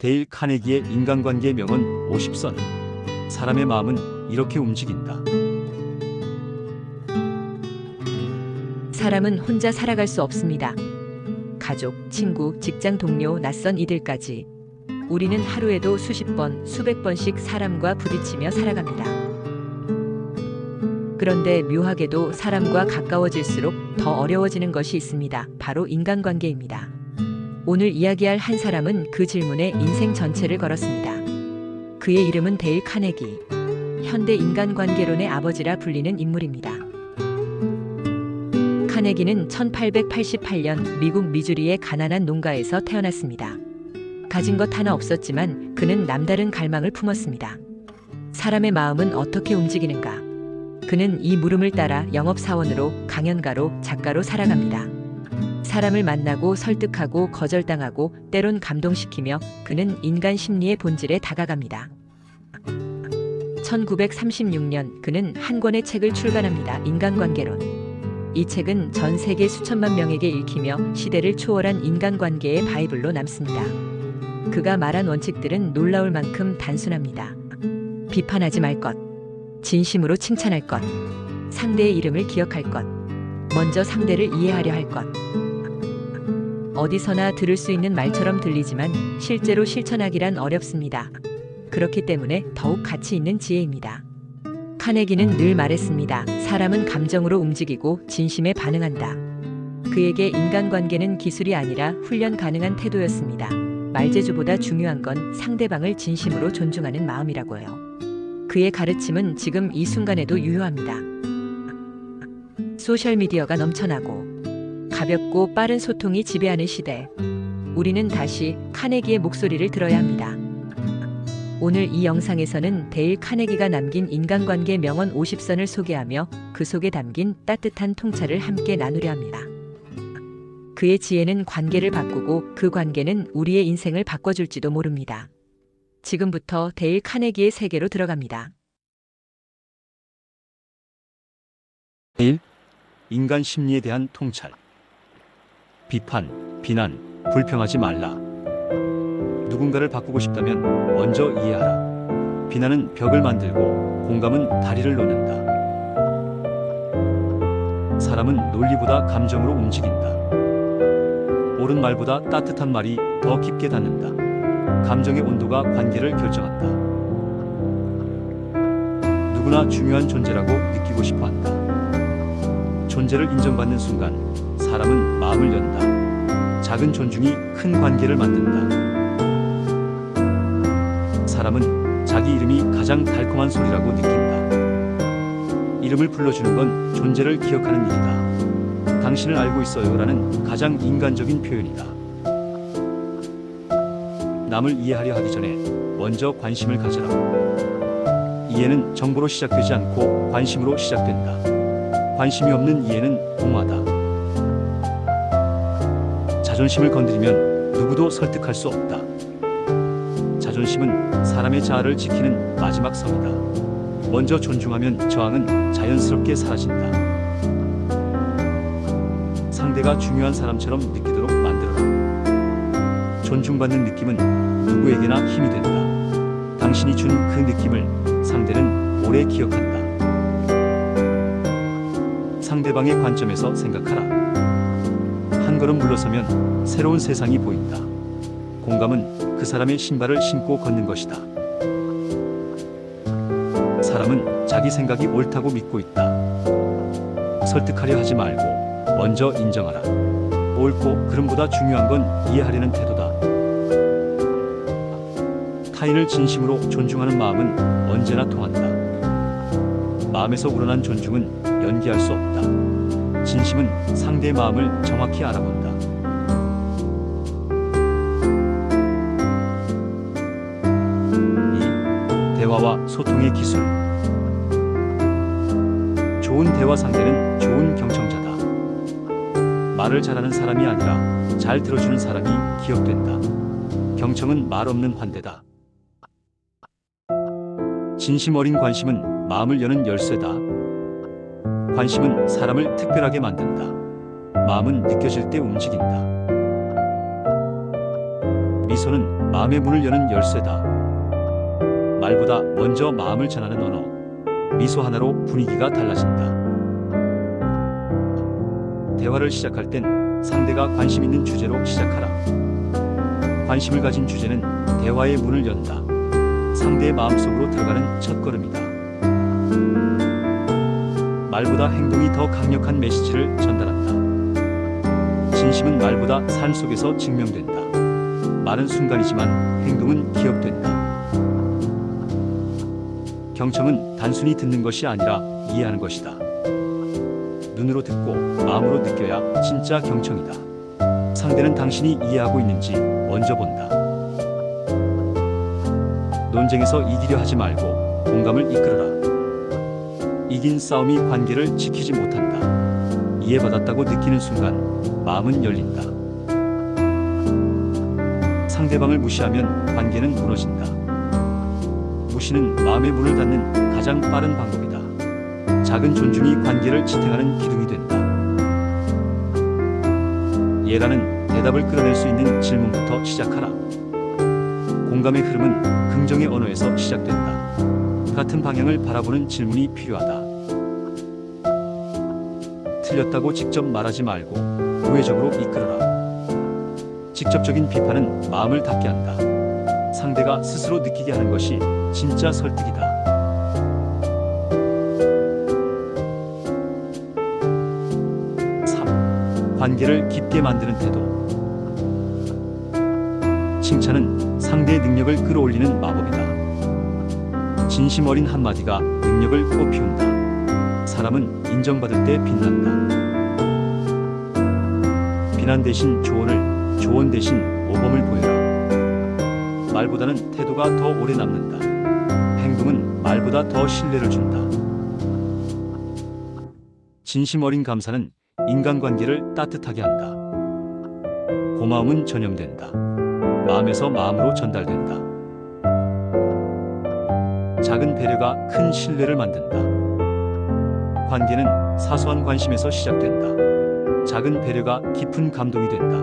데일 카네기의 인간관계 명언 50선. 사람의 마음은 이렇게 움직인다. 사람은 혼자 살아갈 수 없습니다. 가족, 친구, 직장 동료, 낯선 이들까지. 우리는 하루에도 수십 번, 수백 번씩 사람과 부딪히며 살아갑니다. 그런데 묘하게도 사람과 가까워질수록 더 어려워지는 것이 있습니다. 바로 인간관계입니다. 오늘 이야기할 한 사람은 그 질문에 인생 전체를 걸었습니다. 그의 이름은 데일 카네기. 현대 인간관계론의 아버지라 불리는 인물입니다. 카네기는 1888년 미국 미주리의 가난한 농가에서 태어났습니다. 가진 것 하나 없었지만 그는 남다른 갈망을 품었습니다. 사람의 마음은 어떻게 움직이는가? 그는 이 물음을 따라 영업사원으로, 강연가로, 작가로 살아갑니다. 사람을 만나고 설득하고 거절당하고 때론 감동시키며 그는 인간 심리의 본질에 다가갑니다. 1936년 그는 한 권의 책을 출간합니다. 인간관계론. 이 책은 전 세계 수천만 명에게 읽히며 시대를 초월한 인간관계의 바이블로 남습니다. 그가 말한 원칙들은 놀라울 만큼 단순합니다. 비판하지 말 것, 진심으로 칭찬할 것, 상대의 이름을 기억할 것, 먼저 상대를 이해하려 할 것. 어디서나 들을 수 있는 말처럼 들리지만 실제로 실천하기란 어렵습니다. 그렇기 때문에 더욱 가치 있는 지혜입니다. 카네기는 늘 말했습니다. 사람은 감정으로 움직이고 진심에 반응한다. 그에게 인간관계는 기술이 아니라 훈련 가능한 태도였습니다. 말재주보다 중요한 건 상대방을 진심으로 존중하는 마음이라고요. 그의 가르침은 지금 이 순간에도 유효합니다. 소셜미디어가 넘쳐나고 가볍고 빠른 소통이 지배하는 시대. 우리는 다시 카네기의 목소리를 들어야 합니다. 오늘 이 영상에서는 데일 카네기가 남긴 인간관계 명언 50선을 소개하며 그 속에 담긴 따뜻한 통찰을 함께 나누려 합니다. 그의 지혜는 관계를 바꾸고 그 관계는 우리의 인생을 바꿔줄지도 모릅니다. 지금부터 데일 카네기의 세계로 들어갑니다. 인간 심리에 대한 통찰. 비판, 비난, 불평하지 말라. 누군가를 바꾸고 싶다면 먼저 이해하라. 비난은 벽을 만들고 공감은 다리를 놓는다. 사람은 논리보다 감정으로 움직인다. 옳은 말보다 따뜻한 말이 더 깊게 닿는다. 감정의 온도가 관계를 결정한다. 누구나 중요한 존재라고 느끼고 싶어 한다. 존재를 인정받는 순간 사람은 마음을 연다. 작은 존중이 큰 관계를 만든다. 사람은 자기 이름이 가장 달콤한 소리라고 느낀다. 이름을 불러주는 건 존재를 기억하는 일이다. 당신을 알고 있어요라는 가장 인간적인 표현이다. 남을 이해하려 하기 전에 먼저 관심을 가져라. 이해는 정보로 시작되지 않고 관심으로 시작된다. 관심이 없는 이해는 공허하다. 자존심을 건드리면 누구도 설득할 수 없다. 자존심은 사람의 자아를 지키는 마지막 선이다. 먼저 존중하면 저항은 자연스럽게 사라진다. 상대가 중요한 사람처럼 느끼도록 만들어라. 존중받는 느낌은 누구에게나 힘이 된다. 당신이 준 그 느낌을 상대는 오래 기억한다. 상대방의 관점에서 생각하라. 한 걸음 물러서면 새로운 세상이 보인다. 공감은 그 사람의 신발을 신고 걷는 것이다. 사람은 자기 생각이 옳다고 믿고 있다. 설득하려 하지 말고 먼저 인정하라. 옳고 그름보다 중요한 건 이해하려는 태도다. 타인을 진심으로 존중하는 마음은 언제나 통한다. 마음에서 우러난 존중은 연기할 수 없다. 진심은 상대의 마음을 정확히 알아본다. 이 대화와 소통의 기술. 좋은 대화 상대는 좋은 경청자다. 말을 잘하는 사람이 아니라 잘 들어주는 사람이 기억된다. 경청은 말 없는 환대다. 진심 어린 관심은 마음을 여는 열쇠다. 관심은 사람을 특별하게 만든다. 마음은 느껴질 때 움직인다. 미소는 마음의 문을 여는 열쇠다. 말보다 먼저 마음을 전하는 언어. 미소 하나로 분위기가 달라진다. 대화를 시작할 땐 상대가 관심 있는 주제로 시작하라. 관심을 가진 주제는 대화의 문을 연다. 상대의 마음속으로 들어가는 첫걸음이다. 말보다 행동이 더 강력한 메시지를 전달한다. 진심은 말보다 삶 속에서 증명된다. 말은 순간이지만 행동은 기억된다. 경청은 단순히 듣는 것이 아니라 이해하는 것이다. 눈으로 듣고 마음으로 느껴야 진짜 경청이다. 상대는 당신이 이해하고 있는지 먼저 본다. 논쟁에서 이기려 하지 말고 공감을 이끌어라. 이긴 싸움이 관계를 지키지 못한다. 이해받았다고 느끼는 순간 마음은 열린다. 상대방을 무시하면 관계는 무너진다. 무시는 마음의 문을 닫는 가장 빠른 방법이다. 작은 존중이 관계를 지탱하는 기둥이 된다. 예라는 대답을 끌어낼 수 있는 질문부터 시작하라. 공감의 흐름은 긍정의 언어에서 시작된다. 같은 방향을 바라보는 질문이 필요하다. 틀렸다고 직접 말하지 말고 우회적으로 이끌어라. 직접적인 비판은 마음을 닫게 한다. 상대가 스스로 느끼게 하는 것이 진짜 설득이다. 3. 관계를 깊게 만드는 태도. 칭찬은 상대의 능력을 끌어올리는 마법이다. 진심 어린 한마디가 능력을 꽃피운다. 사람은 인정받을 때 빛난다. 비난 대신 조언을, 조언 대신 모범을 보여라. 말보다는 태도가 더 오래 남는다. 행동은 말보다 더 신뢰를 준다. 진심 어린 감사는 인간관계를 따뜻하게 한다. 고마움은 전염된다. 마음에서 마음으로 전달된다. 작은 배려가 큰 신뢰를 만든다. 관계는 사소한 관심에서 시작된다. 작은 배려가 깊은 감동이 된다.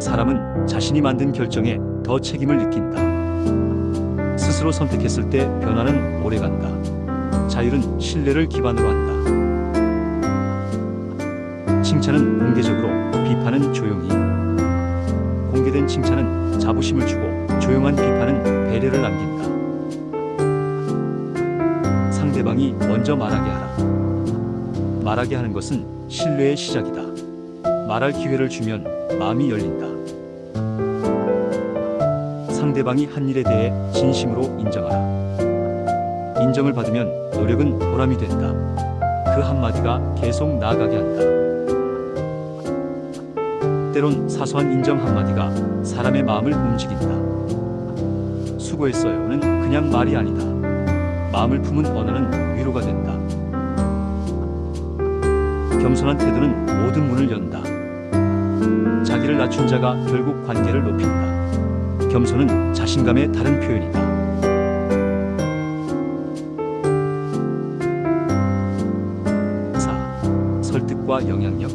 사람은 자신이 만든 결정에 더 책임을 느낀다. 스스로 선택했을 때 변화는 오래 간다. 자율은 신뢰를 기반으로 한다. 칭찬은 공개적으로, 비판은 조용히. 공개된 칭찬은 자부심을 주고 조용한 비판은 배려를 남긴다. 상대방이 먼저 말하게 하라. 말하게 하는 것은 신뢰의 시작이다. 말할 기회를 주면 마음이 열린다. 상대방이 한 일에 대해 진심으로 인정하라. 인정을 받으면 노력은 보람이 된다. 그 한마디가 계속 나아가게 한다. 때론 사소한 인정 한마디가 사람의 마음을 움직인다. 수고했어요는 그냥 말이 아니다. 마음을 품은 언어는 위로가 된다. 겸손한 태도는 모든 문을 연다. 자기를 낮춘 자가 결국 관계를 높인다. 겸손은 자신감의 다른 표현이다. 4. 설득과 영향력.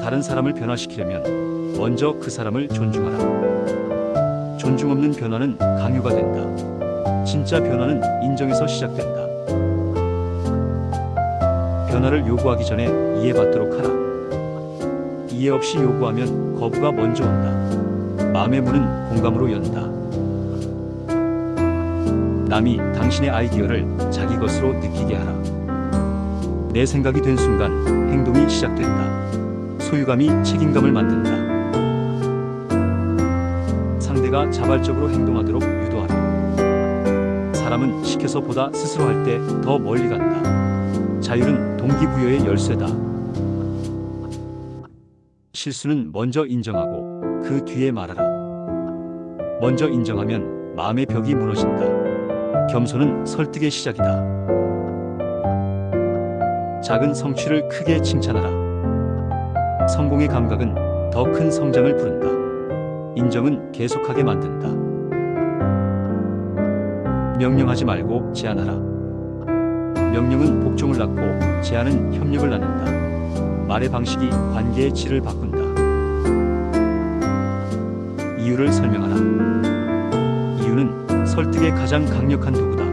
다른 사람을 변화시키려면 먼저 그 사람을 존중하라. 존중 없는 변화는 강요가 된다. 진짜 변화는 인정에서 시작된다. 변화를 요구하기 전에 이해받도록 하라. 이해 없이 요구하면 거부가 먼저 온다. 마음의 문은 공감으로 연다. 남이 당신의 아이디어를 자기 것으로 느끼게 하라. 내 생각이 된 순간 행동이 시작된다. 소유감이 책임감을 만든다. 상대가 자발적으로 행동하도록 유도하라. 사람은 시켜서 보다 스스로 할 때 더 멀리 간다. 자율은 동기부여의 열쇠다. 실수는 먼저 인정하고 그 뒤에 말하라. 먼저 인정하면 마음의 벽이 무너진다. 겸손은 설득의 시작이다. 작은 성취를 크게 칭찬하라. 성공의 감각은 더 큰 성장을 부른다. 인정은 계속하게 만든다. 명령하지 말고 제안하라. 명령은 복종을 낳고 제안은 협력을 낳는다. 말의 방식이 관계의 질을 바꾼다. 이유를 설명하라. 이유는 설득의 가장 강력한 도구다.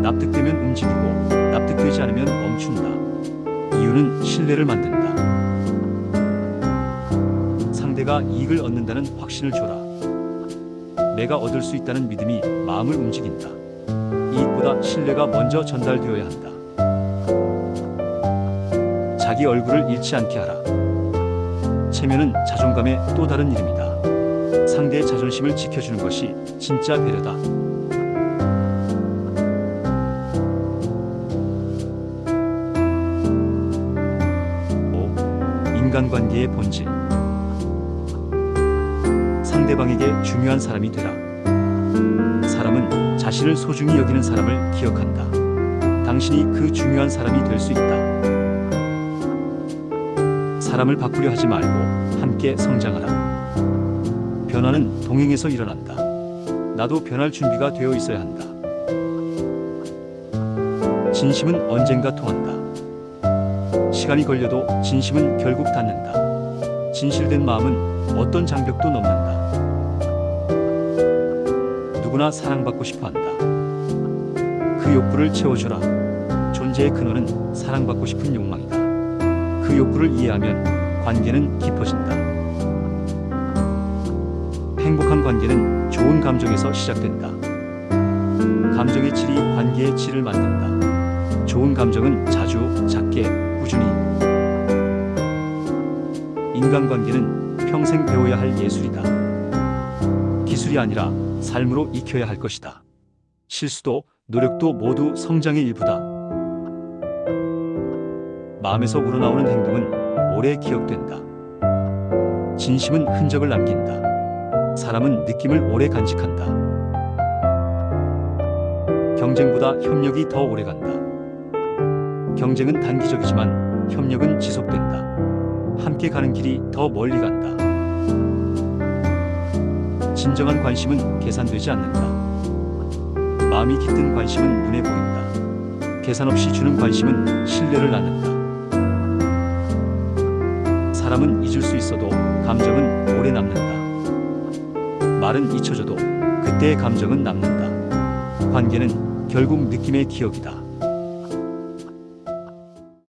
납득되면 움직이고 납득되지 않으면 멈춘다. 이유는 신뢰를 만든다. 상대가 이익을 얻는다는 확신을 줘라. 내가 얻을 수 있다는 믿음이 마음을 움직인다. 이익보다 신뢰가 먼저 전달되어야 한다. 자기 얼굴을 잃지 않게 하라. 체면은 자존감의 또 다른 이름이다. 상대의 자존심을 지켜주는 것이 진짜 배려다. 오, 인간관계의 본질. 상대방에게 중요한 사람이 되라. 사람은 자신을 소중히 여기는 사람을 기억한다. 당신이 그 중요한 사람이 될 수 있다. 사람을 바꾸려 하지 말고 함께 성장하라. 변화는 동행에서 일어난다. 나도 변할 준비가 되어 있어야 한다. 진심은 언젠가 통한다. 시간이 걸려도 진심은 결국 닿는다. 진실된 마음은 어떤 장벽도 넘는다. 누구나 사랑받고 싶어 한다. 그 욕구를 채워주라. 존재의 근원은 사랑받고 싶은 욕망이다. 그 욕구를 이해하면 관계는 깊어진다. 행복한 관계는 좋은 감정에서 시작된다. 감정의 질이 관계의 질을 만든다. 좋은 감정은 자주, 작게, 꾸준히. 인간관계는 평생 배워야 할 예술이다. 기술이 아니라 삶으로 익혀야 할 것이다. 실수도 노력도 모두 성장의 일부다. 마음에서 우러나오는 행동은 오래 기억된다. 진심은 흔적을 남긴다. 사람은 느낌을 오래 간직한다. 경쟁보다 협력이 더 오래 간다. 경쟁은 단기적이지만 협력은 지속된다. 함께 가는 길이 더 멀리 간다. 진정한 관심은 계산되지 않는다. 마음이 깃든 관심은 눈에 보인다. 계산 없이 주는 관심은 신뢰를 낳는다. 사람은 잊을 수 있어도 감정은 오래 남는다. 말은 잊혀져도 그때의 감정은 남는다. 관계는 결국 느낌의 기억이다.